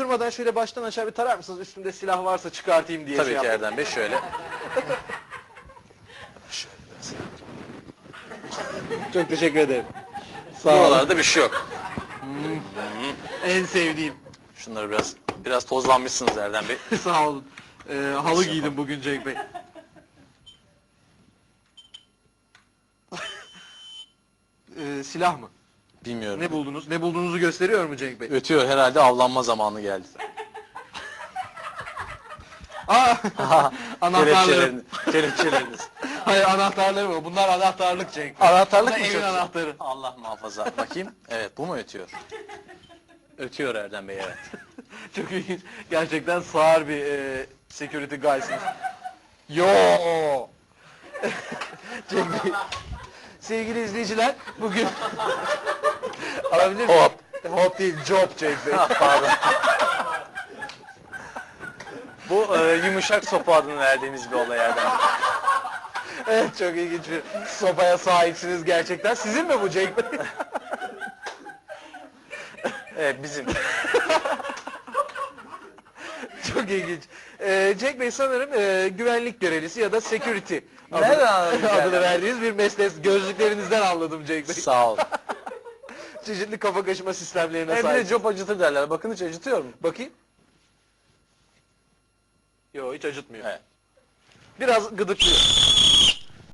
Durmadan şöyle baştan aşağı bir tarar mısınız? Üstünde silah varsa çıkartayım diye Tabii şey ki yaptım. Erdem Bey şöyle. Çok teşekkür ederim. Sağ olun. Buralarda bir şey yok. En sevdiğim. Şunları biraz biraz tozlanmışsınız Erdem Bey. Sağ olun. Ee, halı giydim bugün Cenk Bey. Ee, silah mı? Bilmiyorum. Ne buldunuz? Ne bulduğunuzu gösteriyor mu Cenk Bey? Ötüyor herhalde avlanma zamanı geldi. Aa, anahtarlarım. Kelepçelerini, kelepçeleriniz. Hayır anahtarlarım mı? Bunlar anahtarlık Cenk. Anahtarlık Bunlar mı evin çok- anahtarı. Allah muhafaza. Bakayım. Evet bu mu ötüyor? Ötüyor Erdem Bey evet. Çok ilginç. Gerçekten sağır bir e, security guysınız. Yo. Cenk Bey. Sevgili izleyiciler bugün alabilir miyim? Hop. Hop değil job Cenk Bey. Pardon. bu e, yumuşak sopa adını verdiğimiz bir olay Erdem Bey. evet çok ilginç bir sopaya sahipsiniz gerçekten. Sizin mi bu Cenk Bey? Evet bizim. çok ilginç. Ee, Cenk Bey sanırım e, güvenlik görevlisi ya da security Nereden adını, anladın adını Bey? verdiğiniz bir meslek. Gözlüklerinizden anladım Cenk Bey. Sağ ol. Çeşitli kafa kaşıma sistemlerine Hem de cop acıtır derler. Bakın hiç acıtıyor mu? Bakayım. Yo hiç acıtmıyor. Evet. Biraz gıdıklıyor.